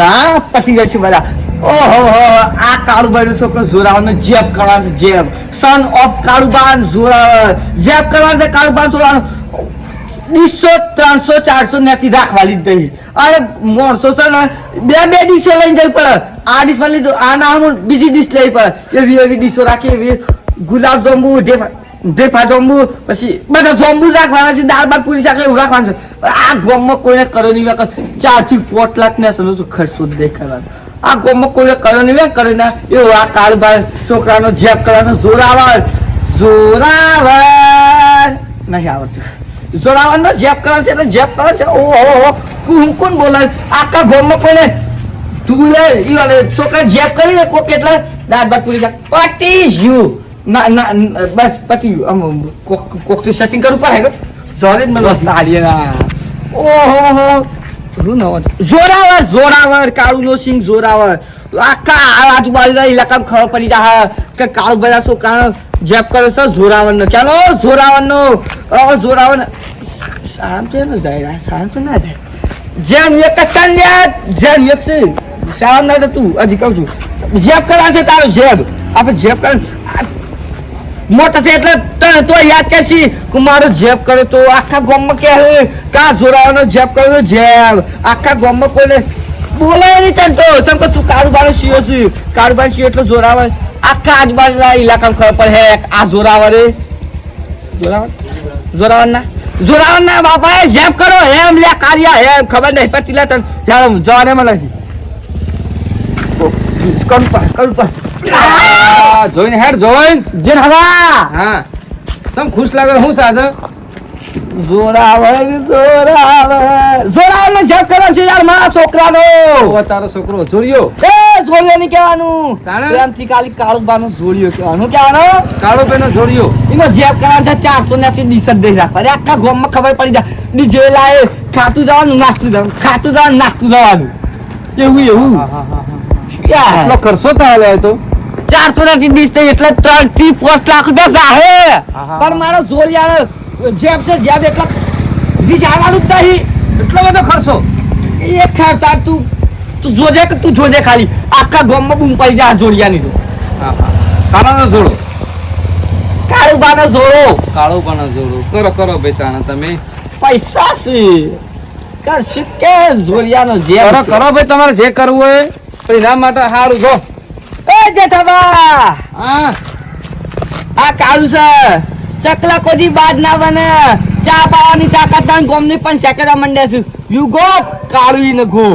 ના પતી જશે બધા. ઓહો આ કાળુબાઈ છોકરો જોરાવાનો જેબ કરવાનો છે, જેબ. સન ઓફ કાળુબાન જોરાવર જેબ કરવાનો છે, કાળુબાન જોરાવાનો. ડીસો, ત્રણસો, ચારસો નેથી રાખવા લીધી અરે મોણસો છે ને, બે બે ડીશો લઈને જવી પડે. આ ડીશમાં લીધું, આ ના બીજી ડીશ લેવી પડે. એવી એવી ડીશો રાખી, એવી ગુલાબ જાંબુ ઢેફા ઢેફા જાંબુ પછી બધા જાંબુ રાખવાના છે દાળ ભાત પૂરી શાક એવું રાખવાનું છે આ ગોમમાં કોઈને કરો નહીં વખત ચારથી પોટ લાખ ને છું ખર્ચો દેખાડવાનો આ ગોમમાં કોઈને કરો નહીં વ્યા કરે ને એવો આ કાળભાર છોકરાનો જેબ કરવાનો જોરાવર જોરાવર નહીં આવડતું જોરાવરનો જેબ કરે છે એટલે જેબ કરે છે ઓહો હું કોણ બોલાય આખા ગોમમાં કોઈને વાલે છોકરા જેબ કરી ને કોક એટલે દાળ બાર પૂરી શાક વોટ ઇઝ ના ના ના બસ પતિ ગયું. આમ કોક કોક સેટિંગ કરવું પડે જોરે જ મને હારીએ ના. ઓહો નવો? જોરાવર જોરાવર કાળુનો સિંહ જોરાવર. આખા આજુબાજુના ઇલાકામાં ખબર પડી જાય કે કાળુ બધા છોકરાનો જેબ કરે છે જોરાવર નો? ક્યાંનો જોરાવર. નો જોરાવર શાંત ને જાય શાંત ના જાય. જેમ એક સંલ્યા જેમ એક છે શાંત ના તું હજી કહું છું. જેબ કરા છે તારો જેબ આપણે જેપ કર મોટા છે એટલે તો યાદ કરશી કે મારો જેબ કરે તો આખા ગામમાં કે કા જોરાવાનો જેબ કરે તો જેબ. આખા ગામમાં કોઈને બોલાય નહીં તને તો. સમ કે તું કારોબાર સીઓ છે. કારોબાર સીઓ એટલે જોરાવર આખા આજુબાજુના ઇલાકામાં ખબર પડે, હે, આ જોરાવરે જોરાવર જોરાવર ના જોરાવર ના બાપા એ જેબ કરો એમ લે કારિયા હે ખબર નહીં પડતી લે તને. જવાને મને કરું પર કરું પર આ, જોઈને હેડ જોઈન જેન હવા હા. સમ ખુશ લાગે હું સાધે જોરાવર જોરાવર. જોરાવર ને જપ કરો છે યાર મારા છોકરાનો. ઓ તારો છોકરો જોરિયો એ જોરિયો નહીં કહેવાનું. તાણે? પ્રેમથી ખાલી કાળુબાનો જોરિયો કહેવાનું. કહેવાનું? કાળો પેનો જોડ્યો. એનો જેપ કરવાનો છે ચારસો ને ડીસ જ દઈ રાખવા. અરે આખા ગામમાં ખબર પડી જાય. ડીજે લાય ખાતું જવાનું નાસ્તું જવાનું. ખાતું જવાનું નાસ્તું જવાનું. એવું એવું. હા, હા, હા, એટલો ખર્ચો તાલે તો? ચારસો ને ડીસ થઈ એટલે ત્રણથી પાંચ લાખ રૂપિયા જાહે. પણ મારો જોડિયાનો જેબ છે જેબ એટલા બીજ આવવાનું જ નહીં. એટલો બધો ખર્ચો? એ ખર્ચા તું તું જોજે કે તું જોજે ખાલી. આખા ગામમાં બૂમ પડી જાય આ જોડિયાની તો. કાળાનો જોડો? કાળું બાનો જોડો. કાળું પણ જોડો. કરો કરો ભાઈ તાણે તમે. પૈસા છે. કરશું કે જોડિયાનો જે કરો કરો ભાઈ તમારે જે કરવું હોય એના માટે સારું જો. એ જેઠાબા આ કાળું છે. ચકલા કોદી બાદ ના બને. ચા પાવાની તાકાત તાણ ગોમની પણ ચકરા મંડે છે. યુ ગો કાળું ને ગો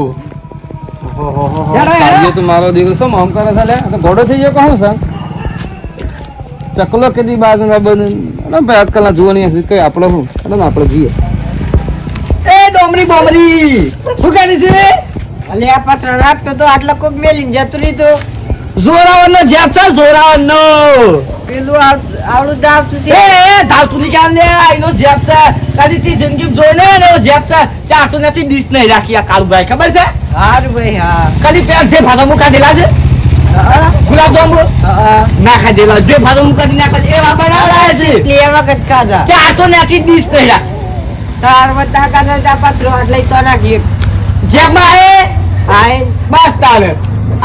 હેડો, હેડો. કાળિયો તો મારો દીકરો શું આમ કરે છે લે. આ તો ઘોડો થઈ ગયો કહું છે? ચકલો કેદી બાજ ના બને. ભાઈ આજકાલના જોવાની હશે કઈ આપણો જઈએ. એ ડોમરી બોમરી. શું કરી છે? અલે આ પત્ર રાખતો તો આટલા કોક મેલીને જતું નહીં તો જોરાવર નો જેબ છે જોરાવર નો પેલું આવડું દાવતું છે. એ ધાતુ નિકાલ લે. એનો જેબ છે. કદી તી જિંદગી જોઈ ને એનો જેબ છે. ચારસો નથી ડીશ નહીં રાખી આ કાળુભાઈ ખબર છે? હારું ભાઈ હા. કલી પેલા જે ભાગો મુકા દેલા છે. હા, ગુલાબ જાંબુ? ના ખાધેલા. જે ભાગો મુકા દી. એવા બનાવડા છે. તે વખત ખાધા. ચારસો ને આથી ડીશ નહીં રાખ. તાર બધા ખાધા તા પત્રો એટલે તો નાખીએ જેમાં એ હા બસ તારે.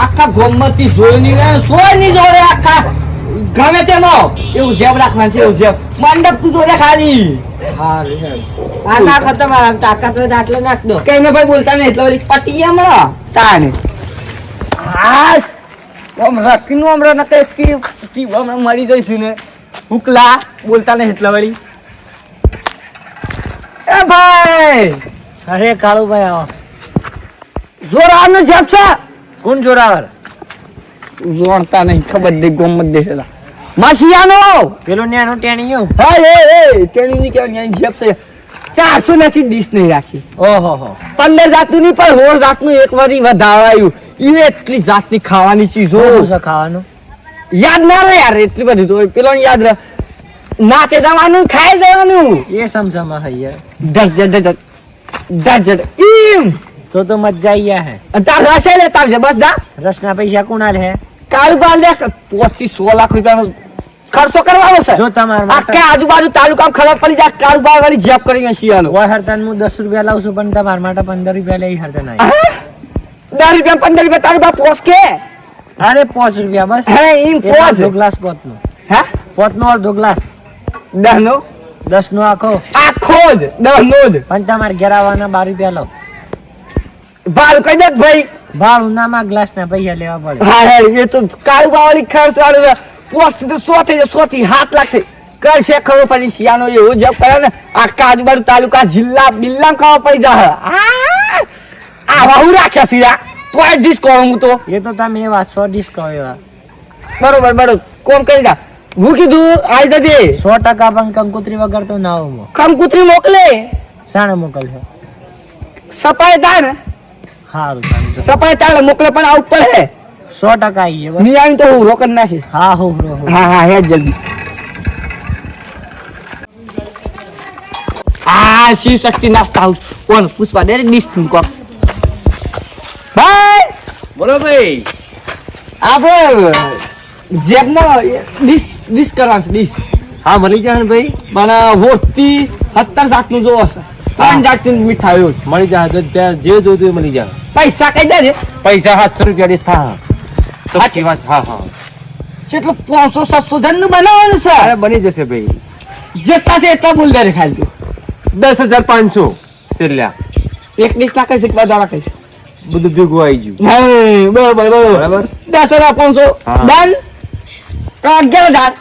આખા ગોમતી જોઈ ની ને સોયની જોડે આખા ગમે તેનો. એવું જેબ રાખવાનું છે એવું જેબ મંડપ તું જોડે ખાલી. આ નાખો તમારા તાકાત હોય તો આટલો નાખ દો. કઈ ને ભાઈ બોલતા નહીં એટલે ઓલી પટી ગયા હમણાં. તાને આમ રખીનું હમણાં નકે કી કી હમણાં મરી જઈશું ને. હુકલા બોલતા નહીં એટલા વળી. એ ભાઈ. અરે કાળુભાઈ આવો. જોર નો જેબ છે. કોણ જોરાવર. જોણતા નહીં ખબર દે ગોમત જ દેખેલા માસિયાનો પેલો ન્યાનો ટેણીયો હા એ એ તેની ની કેવાની આની જેબ છે. ચારસો નથી ડીશ નહીં રાખી. ઓહો હો. પંદર જાતનું નહીં પણ હોળ જાતનું એક વારી વધારાયું. એ એટલી જાતની ખાવાની ચીજો. છે ખાવાનું? યાદ ના રહે યાર એટલી બધી તો. પેલો યાદ રહે. નાચે જવાનું ખાઈ જવાનું. એ સમસમા હૈયા ધજ ધજ ધજ ધજ ડટ ઈમ. તો તો મજા આવી ગયા હે તાર રસે લે તાર બસ દા રસના પૈસા કોણ હે. કાલ બાલ દે પોચી સો લાખ રૂપિયાનો ખર્ચો કરવાનો છે. જો તમારા આખા આજુબાજુ તાલુકામાં ખબર પડી જાય કાલ બાલ વાળી જેબ કરીને શિયાનો ઓય હરતાન હું દસ રૂપિયા લાવું છું પણ તમારા માટે પંદર રૂપિયા લઈ હરતા ના દસ રૂપિયા પંદર રૂપિયા તારી પાસે પોસ કે? અરે પાંચ રૂપિયા બસ. હે ઇન પોસ અડધો ગ્લાસ પોતનો. હે? પોતનો અડધો ગ્લાસ. દસ નો દસ નો આખો. આખો જ દસ નો જ. પણ તમારે ઘેર આવવાના બાર રૂપિયા લો. ભાવ કહી દે ભાઈ. ભાડું નામાં ગ્લાસ ના પૈસા લેવા પડે. હા હા એ તો કાળુ બાવળી ખર્ચ વાળું છે. પોસ તો સો થઈ જાય સો થી હાથ લાખ થઈ. છે ખબર પડી? શિયાનો એવો જબ કરે ને. આ આજુબાજુ તાલુકા જિલ્લા બિલ્લા ખાવા પડી જા આ વાહુ રાખ્યા સિયા તો આ કહું હું તો. એ તો તમે એવા સો કહો એવા. બરોબર બરોબર. કોણ કરી દા? હું કીધું આઈ જજે સો ટકા પણ કંકુત્રી વગર તો ના આવું કંકુત્રી મોકલે. સાણે મોકલશે? સપાય થાય ને સારું સારું સપાય થાય ને મોકલે પણ આવું પડે સો ટકા આવીએ બસ. નહીં આવી તો હું રોકડ નાખી. હા હો હો હો. હા હા હેડ જલ્દી. આ શિવ શક્તિ નાસ્તા હાઉસ કોણ? પુષ્પા દે ડીશનું કોક ભાઈ! બોલો ભાઈ. આપણે જેબનો ડીશ ડીશ કરવાનું છે ડીશ. હા મળી જાય ને ભાઈ. મને વોટથી સત્તર જાતનું જોવો છે. ત્રણ જાતની મીઠાઈઓ મળી જાય તો ત્યાં જે જોતું મળી જાય. પૈસા કઈ દે પૈસા સાતસો રૂપિયા ની સ્થા તો. કેવા હા હા. કેટલું પાંચસો સાતસો જણનું બનાવવાનું છે. અરે બની જશે ભાઈ. જેટલા છે એટલા બોલ દે ખાલી. તું દસ હજાર પાંચસો. છેલ્લા. એક ના કહીશ એક બધા રાખીશ બધું ભેગું આવી ગયું. બરાબર બરોબર. દસ હજાર પાંચસો. ડન. અગિયાર હજાર.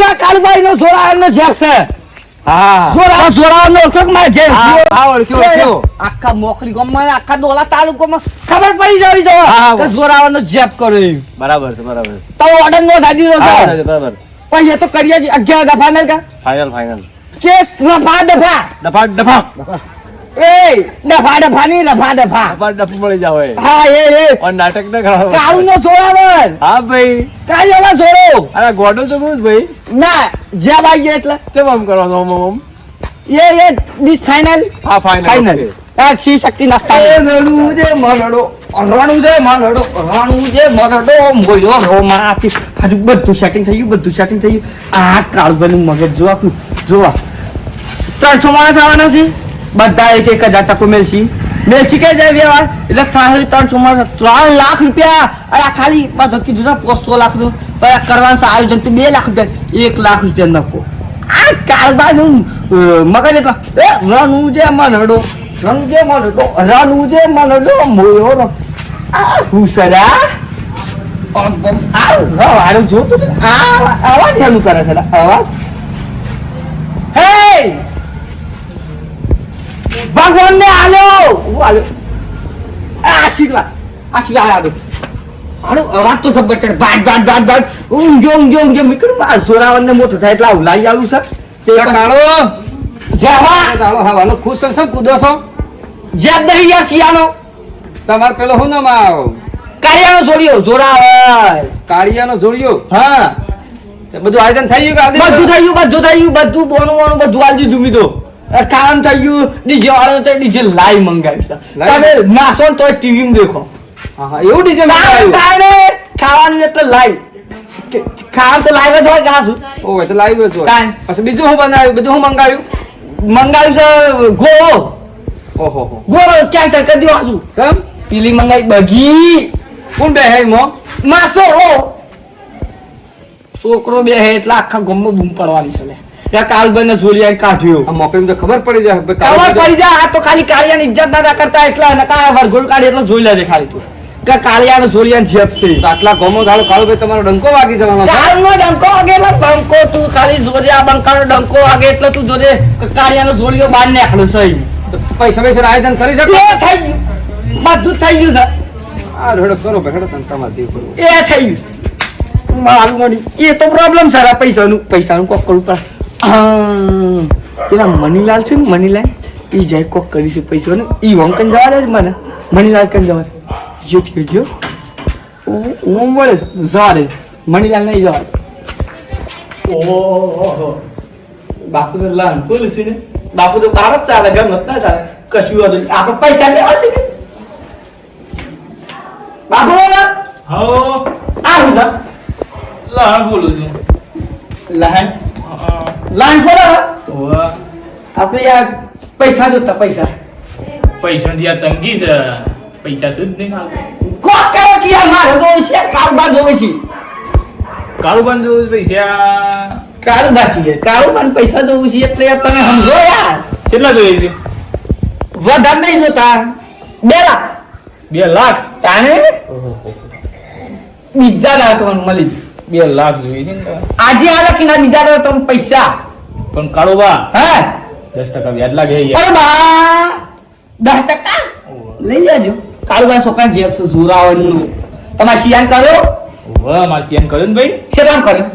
છે કાળુબાઈ નો સોળા નો શેર છે. નો. આખા મોકલી ગામમાં આખા દોલા તાલુકામાં ખબર પડી જવી. કે જોરાવાનો જેપ કર્યો બરાબર છે બરાબર તો ઓર્ડર નો થાય દીધો બરાબર પણ એ તો કરીએ છીએ અગિયાર દફા નહીં કા? કેસ રફા ડફા ડફા ડફા એ ડફા ડફા નહીં રફા ડફા. ડફા ડફ મળી જાવ હા એ એ. પણ નાટક ના કરાવો. નો હા ભાઈ. નો અરે ગોડો તો ના ગયા એટલે. કેમ આમ કરવાનો ઓમ ઓમ? એ એ ડીશ ફાઇનલ હા ફાઇનલ ફાઇનલ આ શિવ શક્તિ નાસ્તા. એ રણું જે મરડો રણું જે મરડો રણું જે મરડો મોયો રો માથી હજુ બધું સેટિંગ થઈ ગયું બધું સેટિંગ થઈ ગયું. આ કાળભાનું મગજ જોવા જોવા ત્રણસો માણસ આવવાના છે. બધા એક એક હજાર ટકો મેલસી મેલસી કે જાય વ્યવહાર એટલે થાય ત્રણ ચોમાસ. ત્રણ લાખ રૂપિયા. અરે ખાલી પાછો કીધું છે પોસ્તો લાખનું. પણ કરવાનું આયોજન તો બે લાખ રૂપિયા. એક લાખ રૂપિયા નફો. આ કારબાનું મગજ એ, રણું જે મનડો રણું જે મનડો રણું જે મનડો મોયો આ હુસરા આ રવાડું જોતું. આ અવાજ એનું કરે છે. અવાજ ભગવાન ને આલ્યો! હું આલ્યો. આશીર્વાદ આશીર્વાદ આલ્યો. હાલો અવાજ તો સબર કરે બાટ બાટ બાટ બાટ ઊંઘ્યો ઊંઘ્યો ઊંઘ્યો મીકડું આ સોરાવન ને મોટો થાય એટલે આવું લાઈ આલું છે તે કાળો? જેવા કાળો હા વાલો ખુશ છો કૂદો છો? જેબ દહી ગયા શિયાનો તમારે પેલો શું નામ આવો કાળિયાનો છોડ્યો જોરાવર. કાળિયાનો જોડિયો? હા. બધું આયોજન થઈ ગયું બધું થઈ ગયું બધું થઈ ગયું બધું બોનું બોનું બધું આલજી દીધું મીધો. કામ થઈ ગયું. ડીજે વાળો તો ડીજે લાઈવ મંગાવ્યું છે. તમે નાસો ને તોય ટીવી માં દેખો એવું ડીજે મંગાવ્યું? ખાવાનું એટલે લાઈવ ખાવાનું તો લાઈવ જ હોય ઘાસું ઓય તો લાવી જ હોય. કાંઈ. પછી બીજું હું બનાવ્યું? બધું હું મંગાવ્યું? મંગાવ્યું છે ગોળો. ઓહો હો. ગોળો કેન્સલ કરી દો આજુ સમ? પીલી મંગાવી બગી કોણ બે હે મો માસો ઓ છોકરો બે હે એટલે આખા ગમમાં બૂમ પડવાની છે ત્યાં કાલભાઈ જોલિયા કાઢ્યો. આ મોકલી તો ખબર પડી જાય ખબર પડી જાય આ તો ખાલી કાળિયાની ઇજ્જત ના કરતા એટલા અને કા વરઘોડ કાઢી એટલે જોઈ લેજે ખાલી તું. કે કાળિયાનો જોલિયાનો જેપ છે આટલા ગોમો ધાડો કાળો ભાઈ તમારો ડંકો વાગી જવાનો કાળનો ડંકો વાગે એટલે બંકો તું ખાલી જોજે આ બંકાનો ડંકો વાગે એટલે તું જોજે કાળિયાનો જોલિયો બહાર નીકળ્યો સહી તો પૈસા પૈસા આયોજન કરી શકો? એ થઈ ગયું. બધું થઈ ગયું સર આ રેડો કરો ભેડો તને તમારે જે કરવું. એ થઈ ગયું. મારું મળી એ તો પ્રોબ્લેમ છે આ પૈસાનું. પૈસાનું કોક કરવું પડે. પેલા મનીલાલ છે ને મનીલાલ એ જાય કોક કરીશું પૈસો ને એ વંકન જવા દે જ મને. મનીલાલ કન જવા દે જો ઠીક ગયો હું હું મળે છે જવા દે મનીલાલ નહીં જવા દે ઓહો. બાપુ તો લાન ફૂલ છે ને. બાપુ તો બાર જ ચાલે ઘર મત ના ચાલે. કશું હતું આપણે પૈસા લેવા છે ને બાપુ હાઓ આ હું છે? લહાણ બોલું છું. લહાન લાઈન ખોલો. આપણે યાર પૈસા જોતા પૈસા. પૈસાની આ તંગી છે પૈસા સુધ નહીં. કોક કરો કે યાર મારે જોવે છે કારોબાર જોવે છે. કાળુબાન જોવું પૈસા? કારોબાર છે કારોબાર પૈસા જોવું છે એટલે તમે સમજો યાર. કેટલા જોઈએ છે? વધારે નહીં જોતા. બે લાખ. બે લાખ? તાણે? બીજા તમને મળી જાય. બે લાખ જોઈએ છે ને આજે આ લખીને બીજા કરો તમે પૈસા. પણ કાળુબા હા? દસ ટકા વ્યાજ લાગે અરે બા દસ ટકા? લઈ જાજો. બા છોકરા જે છે જોરાવરનું તમારે શિયાન કર્યો? વાહ મારે શિયાન કર્યું ને ભાઈ? શેરામ કર્યો?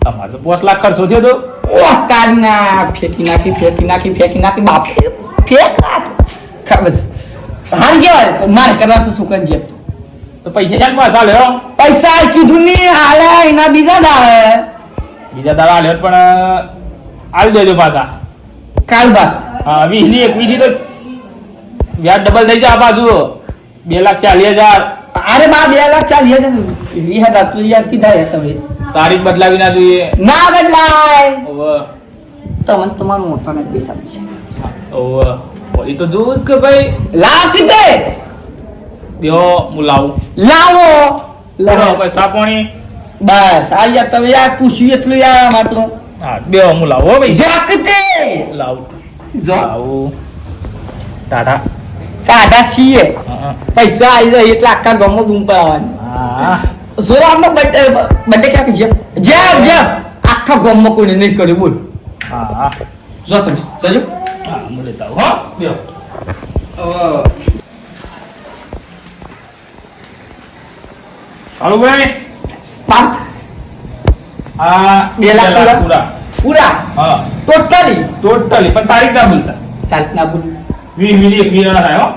તમારે તો પાંચ લાખ ખર્ચો થયો તો. ઓહ કારના ફેંકી નાખી ફેંકી નાખી ફેંકી નાખી. બાપ ફેંક ખબર છે. હાર તો મારે કરવા છે છોકરા જેબ તો પૈસા ચાલ પાછા લ્યો પૈસા કીધું ની હાલે એના બીજા દાડે. બીજા દાડા લ્યો પણ આવી દેજો પાછા. કાલ બાસ હા વીસની એકવીસ તો વ્યાજ ડબલ થઈ જાય પાછું બે લાખ ચાલીસ હજાર. અરે બા બે લાખ ચાલીએ હજાર વીસ હજાર તું યાદ કીધા યાર તમે. તારીખ બદલાવી ના જોઈએ. ના બદલાય. તમને તમારું મોટા ને પૈસા છે વળી તો જોવું કે ભાઈ? લાવ કીધે. બેહો હું લાવું. લાવો. લાવો પૈસા પાણી બસ આ યાર તમે યાર પૂછ્યું એટલું યાર માત્ર હા બેહો હું લાવો હો ભાઈ. જાકતે લાવું. લાવું. ટાટા કાઢા છીએ. પૈસા આવી જાય એટલે આખા ગામમાં બૂમ પડાવવાની. હા. જો બડે બડે ક્યાં જેમ જેમ જેમ. આખા ગામમાં કોઈને નહીં કર્યું બોલ. હા જો તમે જોજો હા હું લેતા હો. બેહો હાલો ભાઈ પાંચ આ બે લાખ પૂરા? પૂરા. હા. ટોટલી ટોટલી પણ તારીખ ના ભૂલતા. ચાલીસ ના બોલ વીસ વીસ એક વીસ ના થાય હો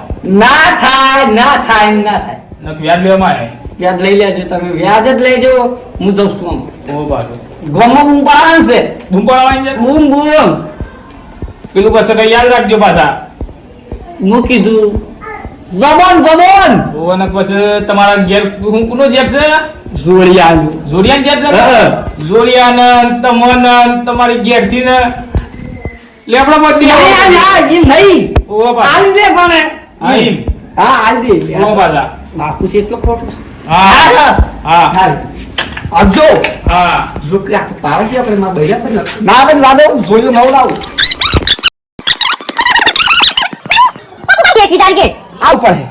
ના થાય ના થાય ના થાય. નક વ્યાજ લેવામાં આવે. વ્યાજ લઈ લેજો તમે. વ્યાજ જ લેજો. હું જઉં છું આમ. ઓ બાજુ ગામમાં બૂમ પડાવવાનું છે. બૂમ પડાવવાની છે? બૂમ બૂમ. પેલું કઈ યાદ રાખજો પાછા. હું કીધું જબન જમોન ઓન પછી તમારા ઘેર હું કોનો જેબ છે જોડિયાન જોડિયાન જેબ છે. જોડિયાન તમન તમારી ઘેરથી ને લેપડા બધી આ ના ઈ નહીં ઓ પાછા આલ દે કોને હા, એમ. હા આલ દે ઓ પાછા નાખું છે એટલો ખોટો હા હા હા અજો હા જો કે આ પાવે છે આપણે માં બૈરા પર ના બન લાદો જોયું નવ લાવું કે કિતાર again. આવ પડે.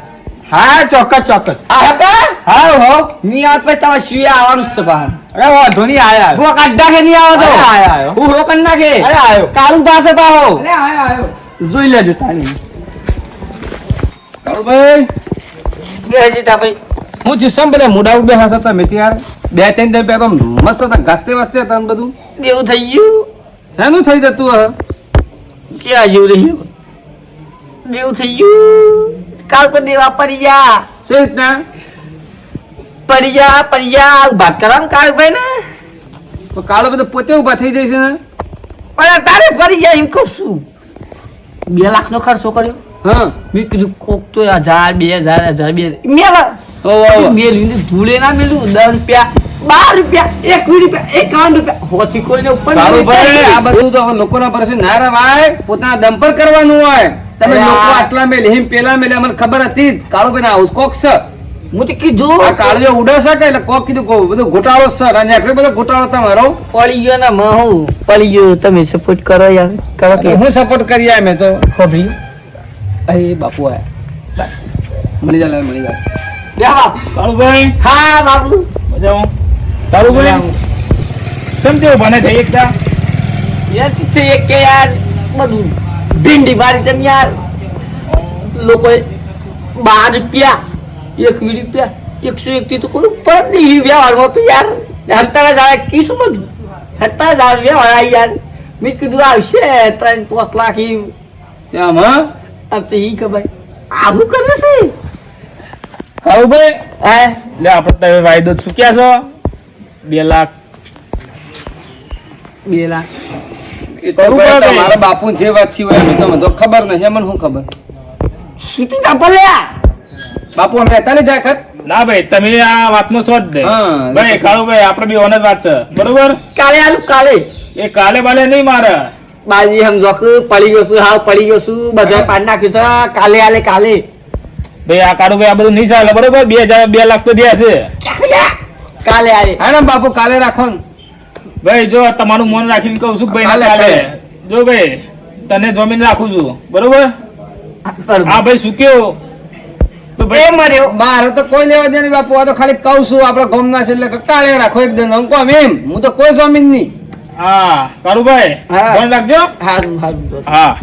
હા ચોક્કસ ચોક્કસ. આ હતા હા હો. ની આવ પછી તમારે શિવે આવવાનું છે બહાર. અરે વાંધો નહીં આયા ભૂખ અડ્ડા કે નહીં આવો તો. આયો. હું રોકન નાખે. અરે આયો. કાળું પાસે પાહો અરે આયો આયો જોઈ લેજો તાણી. કાળુભાઈ. બેસી તા ભાઈ. હું જીસમ બધા મુડા ઉડે હશે તમે યાર. બે ત્રણ ટાઈમ પહેલા મસ્ત હતા ઘસતે વાસ્તે હતા ને બધું. બેવું થઈ ગયું? હેનું થઈ જતું હવે. ક્યાં જેવું રહ્યું? બેવું થઈ ગયું? કાલ પર દેવા પડી જા રીતના? પરિયા પરિયા પડી જા ભાગ કરવા ભાઈ ને. કાલે બધું પોતે ઊભા થઈ જશે ને? પણ તારે પરિયા એમ કહું છું. બે લાખ નો ખર્ચો કર્યો. હા. મેં કીધું કોક તો હજાર બે હજાર હજાર બે મેલા. મેલ્યું ધૂળે ના મેલું. દસ રૂપિયા બાર રૂપિયા એક રૂપિયા એકાવન રૂપિયા. હોથી કોઈને ઉપર આ બધું તો લોકોના પરસે ના રવાય પોતાના દમ પર કરવાનું હોય. તમે લોકો આટલા મેલે હિમ પેલા મેલે અમને ખબર હતી કાળુભાઈ ના હાઉસ કોક છે? હું તો કીધું. આ કાળજો ઉડે છે કે એટલે કોક કીધું કહું બધું ઘોટાળો સર અને આટલો બધો ઘોટાળો તમારો? પડી ગયો ને માં હું. પડી ગયો તમે સપોર્ટ કરો યાર. કરો કે. હું સપોર્ટ કરી આ મેં તો. ખબરી. અરે બાપુ આ. મળી જાય મળી જાય બે બાપ કાળુભાઈ. હા બાબુ મજામાં. કાળુભાઈ. સમજો બને થઈ એકદા? યાર એક કે યાર. બધું. ભીંડી મારી તેમ યાર. લોકોએ બાર રૂપિયા એકવીસ રૂપિયા એકસો એકથી તો કોઈ ઉપર જ નહીં વ્યવહારમાં તો યાર. હત્તારા જાય કીશું બધું. હત્તારા જાય વ્યવહાર યાર. મેં કીધું આવશે ત્રણ પાંચ લાખ ઈ. એમ હા? આમ તો ઈ ખબર. આવું કરે છે? કાળુભાઈ હે? એટલે આપણે તમે વાયદો ચૂક્યા છો. બે લાખ. બે લાખ. ભાઈ બાપુ જે વાત છે હોય તો મને તો ખબર નથી મને શું ખબર? સુતી તા ભલ્યા બાપુ અમે તાલી જાય ખત ના ભાઈ તમે આ વાતનો સોચ દે. હા, ભાઈ આપણે બી ઓન જ વાત છે. બરોબર? કાલે આલું કાલે. એ કાલે બાલે નહીં મારે. બાજી સમજો પડી ગયો છું હાવ પડી ગયો છું બધા પાડ નાખ્યું છે. કાલે આલે કાલે. ભાઈ આ કાળુભાઈ આ બધું નહીં ચાલે બરોબર? બે હજાર બે લાખ તો દે છે? કાલે આલે. હા ને બાપુ કાલે રાખો ને. ભાઈ જો તમારું મન રાખીને કહું છું ભાઈ. જો ભાઈ તને જમીન રાખું છું. બરોબર? હા ભાઈ શું કેવો તો ભાઈ મારે તો કોઈ લેવા દે નહીં બાપુ. આ તો ખાલી કહું છું આપડે ગમના છે એટલે કાલે રાખો એક દિન. હું એમ? હું તો કોઈ જમીન નહીં. હા હા. ફોન રાખજો. હારું હારું હા.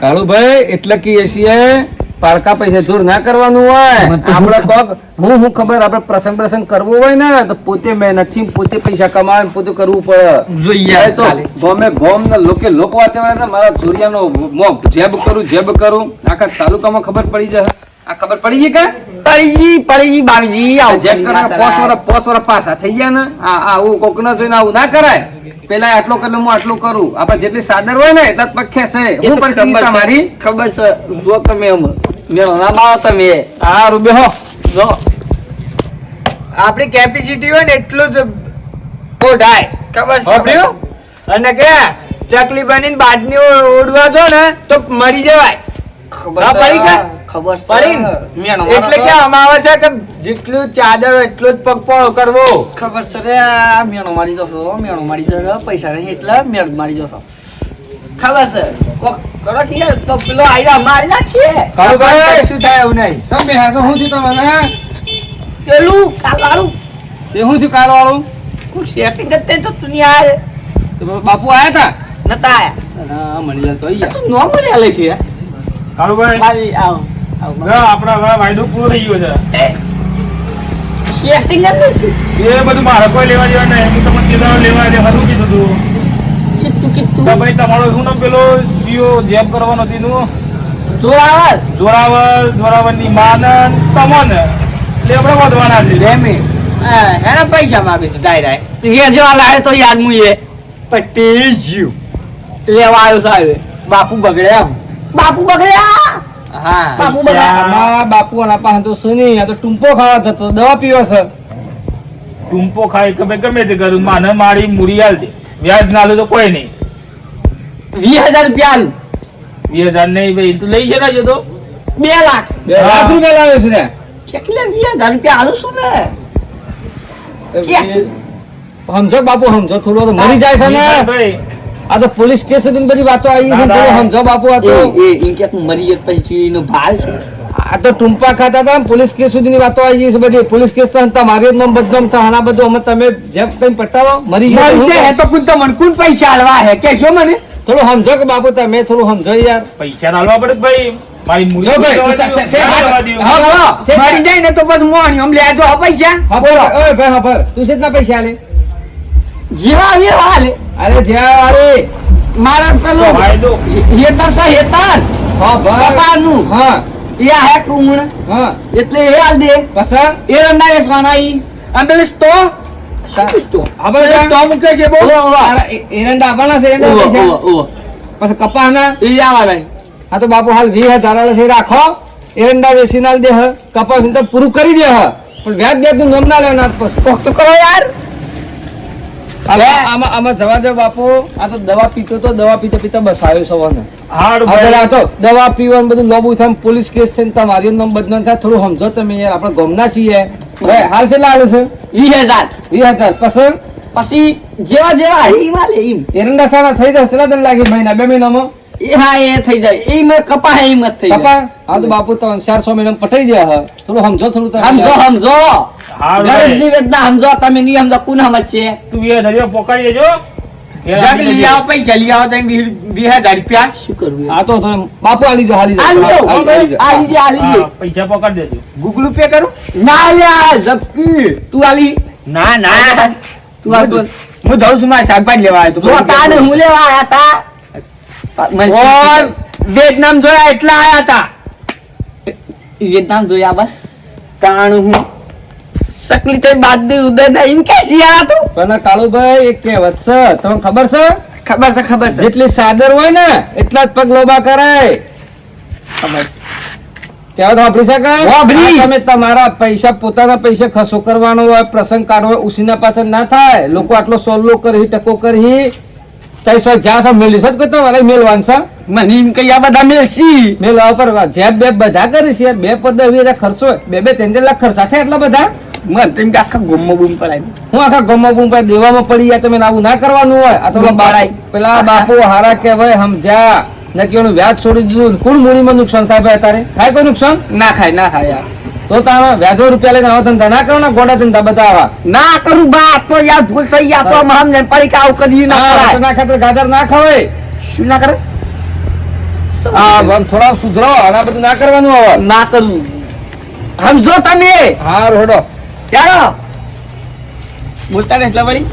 કાળુભાઈ એટલે કે એ છીએ પારકા પૈસે જોર ના કરવાનું હોય. આપણે કોક હું હું ખબર આપણે પ્રસંગ પ્રસંગ કરવો હોય ને તો પોતે મહેનતથી પોતે પૈસા કમાવે પોતે કરવું પડે. જોઈએ તો ગોમે ગોમ ને લોકે લોક વાત ને મારા ચોરિયાનો મોં જેબ કરું જેબ કરું. આખા તાલુકામાં ખબર પડી જાય. આ ખબર પડી ગઈ કે? પડીજી પડી બાવીજી. આ આવું જેબ કરા પોસ વરસ પોસ વરસ પાસા થઈ ગયા ને. આ આ હું કોક ના જોઈને આવું ના કરાય. પેલા આટલો કરે હું આટલું કરું. આપણે જેટલી સાદર હોય ને એટલા જ પગ ખેંચે. હું પરિસ્થિતિ. તમારી ખબર છે જો તમે એમ મેળો ના તમે. હા રૂબે હો. જો. આપણી કેપેસિટી હોય ને એટલું જ ઓઢાય ખબર છે, સાંભળ્યું? અને કે ચકલી બનીને બાદની ઓઢવા જો ને તો મરી જવાય. ખબર પડી કે? ખબર પડી એટલે કે આમાં આવે છે કે જેટલું ચાદર એટલું જ પગપોળો કરવો. ખબર છે રે આ મેણો મારી જશો મેણો મારી જશો પૈસા નહીં એટલે મેળ મારી જશો. ખબર છે? કોક કરો કે યાર તો પેલો આયરા મારી નાખીએ. કાળુભાઈ! શું થાય એવું નહીં. સમ બેહાસો હું છું તમને પેલું તે હું છું કાર વાળું કોઈ સેટિંગ કરતે તો તું તો બાપુ આયા નતા આયા. મળી જાય તો આઈ તું નો મરી આલે છે. કાળુભાઈ! મારી આવ. આપણા હવે વાયદો પૂરો થઈ ગયો છે. સેટિંગ જ નથી. એ બધું મારે કોઈ લેવા દેવા નહીં. હું તમને કીધું લેવા દે હતું કીધું તું તો. ભાઈ તમારો શું નામ પેલો? સીઓ જેબ કરવાનો હતી નું જોરાવર. જોરાવર જોરાવરની માન તમન. આપણે વધવાના છે હા, એના પૈસા માંગે છે ડાય એ જેવા લાય તો યાદ મુએ પટી જ્યુ લેવા આવ્યો સાહેબ બાપુ બગડે આમ બાપુ બગડ્યા? હા. બાપુ બગડ્યા બાપુ આના પાસે તો શું નહીં આ તો ટૂંપો ખાવા થતો દવા પીવા છે. ટૂંપો ખાઈ ગમે ગમે તે કરું. માને મારી મૂડી હાલ દે. વ્યાજ ના લે તો કોઈ નહીં. વીસ હજાર રૂપિયા આલું. વીસ હજાર નહીં ભાઈ તું લઈ જરા જતો બે લાખ. બે લાખ. રૂપિયા લાવ્યો છે ને? કેટલે વીસ હજાર રૂપિયા આલું શું ને સમજો બાપુ સમજો. થોડું તો મરી જાય છે ને. આ તો પોલીસ કેસ સુધી બધી વાતો આવી છે. સમજો બાપુ આ તો. એ કે મરી જાય પછી એનો ભાલ છે. આ તો ટૂંપા ખાતા હતા પોલીસ કેસ સુધીની વાતો આવી ગઈ છે બધી. પોલીસ કેસ તો મારી જ નામ બદનામ થાય આના બધું અમે તમે જેમ કઈ પટાવો મરી ગયો જાય તો કુન તો મને કુન પૈસા આલવા હે. કે છો મને. થોડું સમજો કે બાપુ તમે થોડું સમજો યાર. પૈસા નાલવા પડે ભાઈ? મારી મૂડી જો ભાઈ, પૂરી સે- સે- થવા સે- દ્યો. હા, હા, મરી જાય ને તો બસ મોણી આમ લેજો આ પૈસા. બોલો. ઓય ભાઈ હા તું કેટલા પૈસા આલે? જેવા આવી હાલ અરે જ્યાં અરે મારા પેલું હેતર છે હેતર. હા ભર કપાનું હા. એ હે કુણ હા. એટલે એ હાલ દે. પસંદ? એ રંડા વેચવાના ઈ. આમ પેલું સ્ટો પછી કપાના. એ આવવાના હા તો બાપુ હાલ વી આલે છે રાખો. એરંડા વેચી ના દે હ કપાસ પૂરું કરી દે પણ વ્યાજ બે તું નોમ ના લેવાના પછી તો કરો યાર. આમાં આમાં આમાં જવા દે બાપુ. આ તો દવા પીતો તો દવા પીતા પીતા બસ આવ્યો સવારનો. હાડ તો દવા પીવાનું બધું લોબુ થાય પોલીસ કેસ થઈને તમારી નામ બદનામ થાય થોડું સમજો તમે યાર આપણે ગમના છીએ. હવે હાલ છે લાવે છે? વીસ હજાર. વીસ હજાર. પસંદ પછી જેવા જેવા ઈમ. એરંડા સારા થઈ જશે દિન લાગે મહિના બે મહિનામાં? એ હા એ થઈ જાય. એ મેં કપા હે હિંમત થઈ કપા હા તો બાપુ તો ચારસો દે હા થોડું સમજો થોડું તમે. સમજો સમજો. ગરીબની વેદના સમજો તમે નહીં તું પોકાડી દેજો. તમે ગૂગલ પે કરું? ના જપકી તું આલી. ના ના. તું હું જાઉં છું મારે શાકભાજી લેવા આવ્યો તું. તાને હું લેવા આવ્યા તા. વિયેતનામ જોયા એટલા આયા હતા વિયેતનામ જોયા બસ. કાણ હું. સકલી તે બાદ દે ઉદર ના એમ કે સિયા તું. પણ કાળુભાઈ એક કહેવત છે તમને ખબર છે? ખબર છે ખબર છે. જેટલી સાદર હોય ને એટલા જ પગ લોબા કરાય. ખબર. કહેવત વાપરી. આ તમે તમારા પૈસા પોતાના પૈસા ખસો કરવાનો હોય પ્રસંગ કાઢવો ઉસીના પાછળ ના થાય. લોકો આટલો સોલ્લો કરી ટકો કરી. તઈ સો જ્યાં સો મેલી છે કોઈ તમારે મેલવાન છે. મને એમ કઈ આ બધા મેલસી મેલવા પર જેબ બે બધા કરી છે બે પદ વીસ ખર્ચો. બે બે ત્રણ ત્રણ લાખ ખર્ચા થાય એટલા બધા? મને તેમ કે આખા ગોમમાં બૂમ પડાય. હું આખા ગમો ગુમ પડાય? દેવામાં પડી ગયા તમે આવું ના કરવાનું હોય. આ તો બાળાય પેલા બાપુ હારા કહેવાય સમજ્યા નક્કી વ્યાજ છોડી દીધું કુલ મૂડીમાં નુકસાન થાય ભાઈ તારે થાય કોઈ નુકસાન? ના ખાય ના ખાય યાર. તો તારા વ્યાજો રૂપિયા લઈને આવા ધંધા ના કરો ને ગોડા બધા આવા. ના કરું બા તો યાર ભૂલ થઈ ગયા તો આમ ને પડી કે આવું કદી ના કરાય. ના ખાતર ગાજર ના ખવાય. શું ના કરે? હા વન થોડા સુધરો અને આ બધું ના કરવાનું હવે. ના કરું. સમજો તમે. હા રોડો ક્યારે બોલતા ને એટલે વળી.